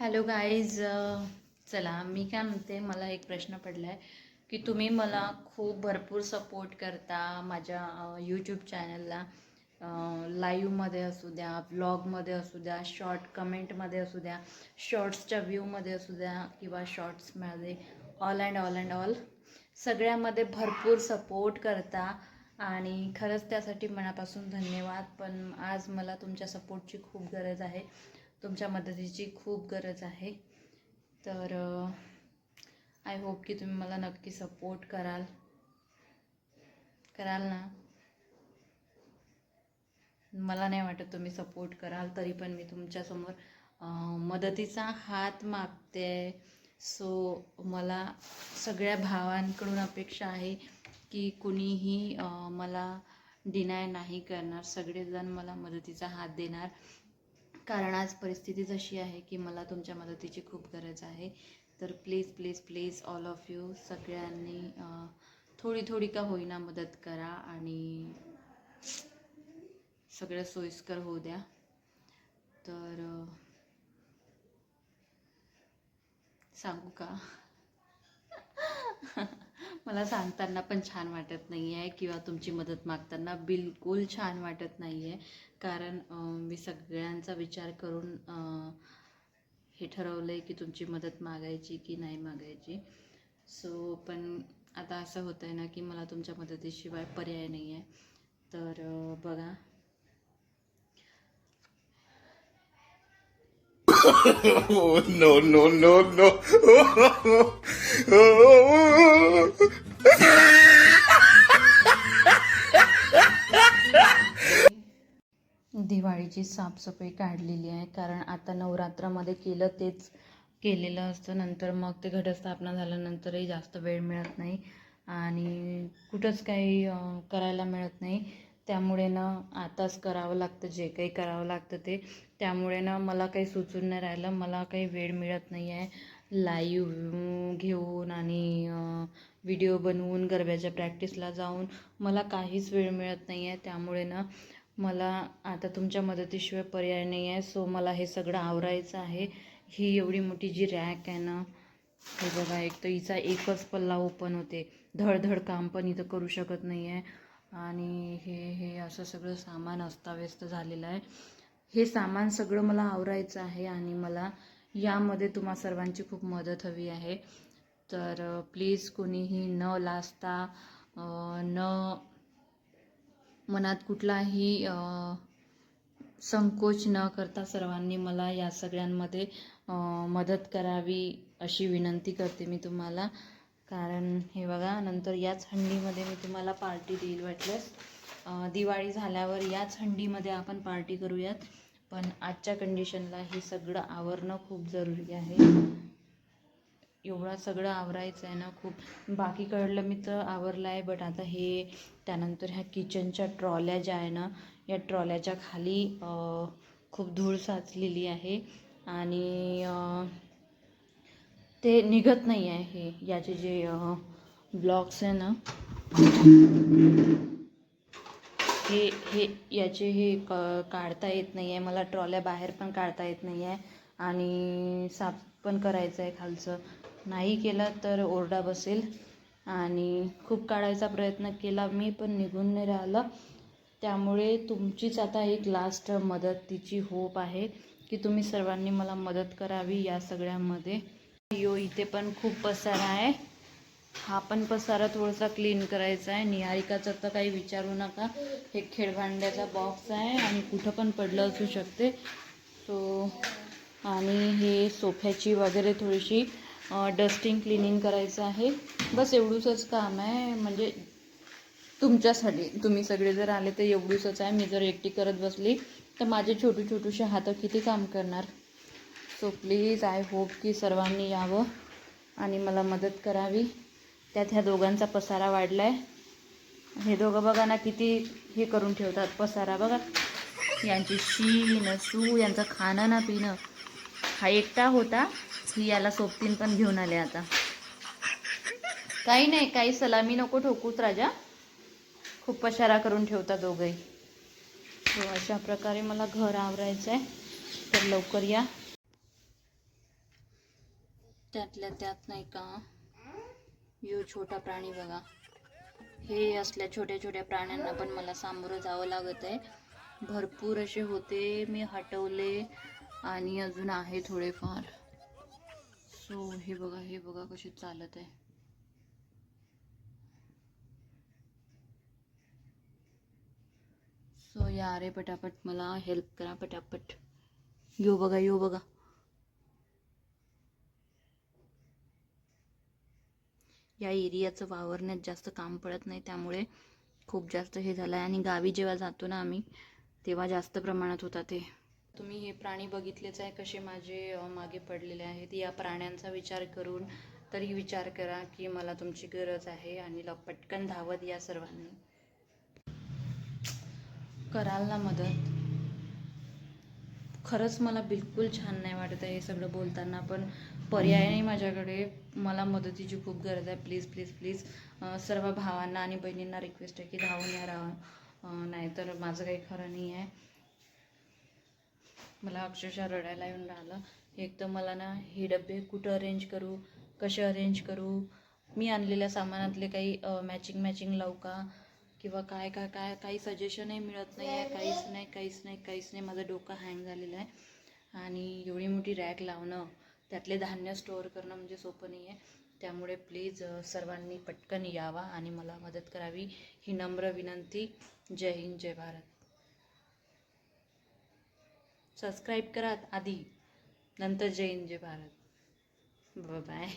Hello guys चला मी काय म्हणते मला एक प्रश्न पडला आहे की तुम्ही मला खूप भरपूर सपोर्ट करता माझ्या यूट्यूब चॅनलला लाईव्हमध्ये असू द्या व्लॉगमध्ये असू द्या शॉर्ट कमेंटमध्ये असू द्या शॉर्ट्सच्या व्ह्यूमध्ये असू द्या किंवा शॉर्ट्समध्ये all and all and all सगळ्यामध्ये भरपूर सपोर्ट करता आणि खरंच त्यासाठी मनापासून धन्यवाद. पण आज मला तुमच्या सपोर्टची खूप गरज आहे. तुमच्या मदतीची खूप गरज आहे. तर आय होप की तुम्ही मला नक्की सपोर्ट कराल. कराल ना? मला नाही वाटत तुम्ही सपोर्ट कराल तरी पण मी तुमच्यासमोर मदतीचा हात मागते सो मला सगळ्या भावांकडून अपेक्षा आहे की कुणीही मला डिनाय नाही करणार. सगळेजण मला मदतीचा हात देणार. कारण आज परिस्थिती जशी आहे की मला तुमच्या मदतीची खूप गरज आहे. तर please please please all of you सगळ्यांनी थोडी थोडी का होईना मदत करा आणि सगळं सोयीस्कर होऊ द्या. तर सांगू का? मला सांगताना पण छान वाटत नाही आहे किंवा तुमची मदत मागताना बिलकुल छान वाटत नाही आहे कारण मी सगळ्यांचा विचार करून हे ठरवलं आहे की तुमची मदत मागायची की नाही मागायची. सो पण आता असं होतं आहे ना की मला तुमच्या मदतीशिवाय पर्याय नाही आहे तर बघा. no, no, no, no. दिवाळीची साफसफाई काढलेली आहे कारण आता नवरात्रामध्ये केलं तेच केलेलं असतं नंतर मग ते घटस्थापना झाल्यानंतरही जास्त वेळ मिळत नाही आणि कुठंच काही करायला मिळत नाही त्यामुळे ना आताच करावं लागतं जे काही करावं लागतं ते. त्यामुळे ना मला काही सुचून नाही राहिलं मला काही वेळ मिळत नाही आहे लाईव्ह घेऊन आणि व्हिडिओ बनवून गरब्याच्या प्रॅक्टिसला जाऊन मला काहीच वेळ मिळत नाही आहे त्यामुळे ना मला आता तुमच्या मदतीशिवाय पर्याय नाही आहे सो मला हे सगळं आवरायचं आहे. ही एवढी मोठी जी रॅक आहे ना हे बघा एक तर हिचा एकच पल्ला ओपन होते. धडधड काम पण इथं करू शकत नाही आहे आणि हे हे असं सगळं सामान अस्ताव्यस्त झालेलं आहे. हे सामान सगळं मला आवरायचं आहे आणि मला यामध्ये तुम्हा सर्वांची खूप मदत हवी आहे. तर प्लीज कोणीही न लाजता न मनात कुठलाही संकोच न करता सर्वांनी मला या सगळ्यांमध्ये मदत करावी अशी विनंती करते मी तुम्हाला. कारण हे बघा नंतर याच हंडीमध्ये मी तुम्हाला पार्टी देईल वाटल्यास. दिवाळी झाल्यावर याच हंडीमध्ये आपण पार्टी करूयात. पण आजच्या कंडिशनला हे सगळं आवरणं खूप जरुरी आहे. एवढं सगळं आवरायचं आहे ना खूप. बाकी कळलं मी तर आवरलं आहे बट आता हे त्यानंतर ह्या किचनच्या ट्रॉल्या ज्या आहे ना या ट्रॉल्याच्या खाली खूप धूळ साचलेली आहे. आणि ते निघत नाही आहे हे याचे जे ब्लॉक्स आहे ना. हे हे याचे हे क काढता येत नाही आहे मला ट्रॉल्या बाहेर पण काढता येत नाही आहे आणि साफ पण करायचं आहे खालचं. नाही केलं तर ओरडा बसेल. आणि खूप काढायचा प्रयत्न केला. मी पण निघून नाही राहिलं. त्यामुळे तुमचीच आता एक लास्ट मदतीची होप आहे की तुम्ही सर्वांनी मला मदत करावी या सगळ्यामध्ये. यो इथे पण खूप पसारा आहे. हा पण पसारा थोडासा क्लीन करायचा आहे. निहारिकाचं तर काही विचारू नका. हे खेळभांड्याचा बॉक्स आहे आणि कुठं पण पडलं असू शकते. सो आणि हे सोफ्याची वगैरे थोडीशी डस्टिंग क्लिनिंग करायचं आहे. बस एवढूसच काम आहे. म्हणजे तुमच्यासाठी. तुम्ही सगळे जर आले तर एवढूसच आहे. मी जर एकटी करत बसली तर माझे छोटू छोटूसे हात किती काम करणार? सो प्लीज आय होप की सर्वांनी यावं आणि मला मदत करावी. त्यात ह्या दोघांचा पसारा वाढला आहे हे दोघं बघा ना किती हे करून ठेवतात. पसारा बघा. यांची शी न सू यांचं खाणं ना पिणं. हा एकटा होता. ही याला सोबतीन पण घेऊन आले आता. काही नाही काही सलामी नको ठोकूत राजा. खूप पशारा करून ठेवता दोघंही. अशा प्रकारे मला घर आवरायचं आहे तर लवकर या. त्यातल्या त्यात नाही का? यो छोटा प्राणी बघा. हे असल्या छोट्या छोट्या प्राण्यांना पण मला सामोरं जावं लागत आहे. भरपूर असे होते मी हटवले आणि अजून आहे थोडेफार. सो हे बघा हे बघा कसे चालत आहे. सो या रे पटापट मला हेल्प करा पटापट. यो बघा यो बघा. या एरियाचं वावरण्यात जास्त काम पडत नाही. त्यामुळे खूप जास्त हे झालं आहे आणि गावी जेव्हा जातो ना आम्ही तेव्हा जास्त प्रमाणात होता ते तुम्ही हे प्राणी बघितलेच आहे कसे माझे मागे पडलेले आहेत. या प्राण्यांचा विचार करून तरी विचार करा की मला तुमची गरज आहे आणि ल- पटकन धावत या सर्वांनी. कराल ना मदत? खरंच मला बिलकुल छान नाही वाटत आहे हे सगळं बोलताना पण पर्याय नाही माझ्याकडे मला मदतीची खूप गरज आहे. प्लीज प्लीज प्लीज सर्व भावांना आणि बहिणींना रिक्वेस्ट आहे की धावून या राहा नाहीतर माझं काही खरं नाही आहे. मला अक्षरशः रडायला येऊन राहिलं. एक तर मला ना हे डबे कुठं अरेंज करू कसे अरेंज करू? मी आणलेल्या सामानातले काही मॅचिंग मॅचिंग लावू का? किंवा काय काय काय काही सजेशनही मिळत नाही आहे काहीच नाही काहीच नाही काहीच नाही. माझं डोकं हँग झालेलं आहे. आणि एवढी मोठी रॅक लावणं त्यातले धान्य स्टोअर करणं म्हणजे सोपं नाही आहे त्यामुळे प्लीज सर्वांनी पटकन यावा आणि मला मदत करावी. ही नम्र विनंती. जय हिंद जय भारत. सबस्क्राईब करा आधी. नंतर जय हिंद जय भारत. बाय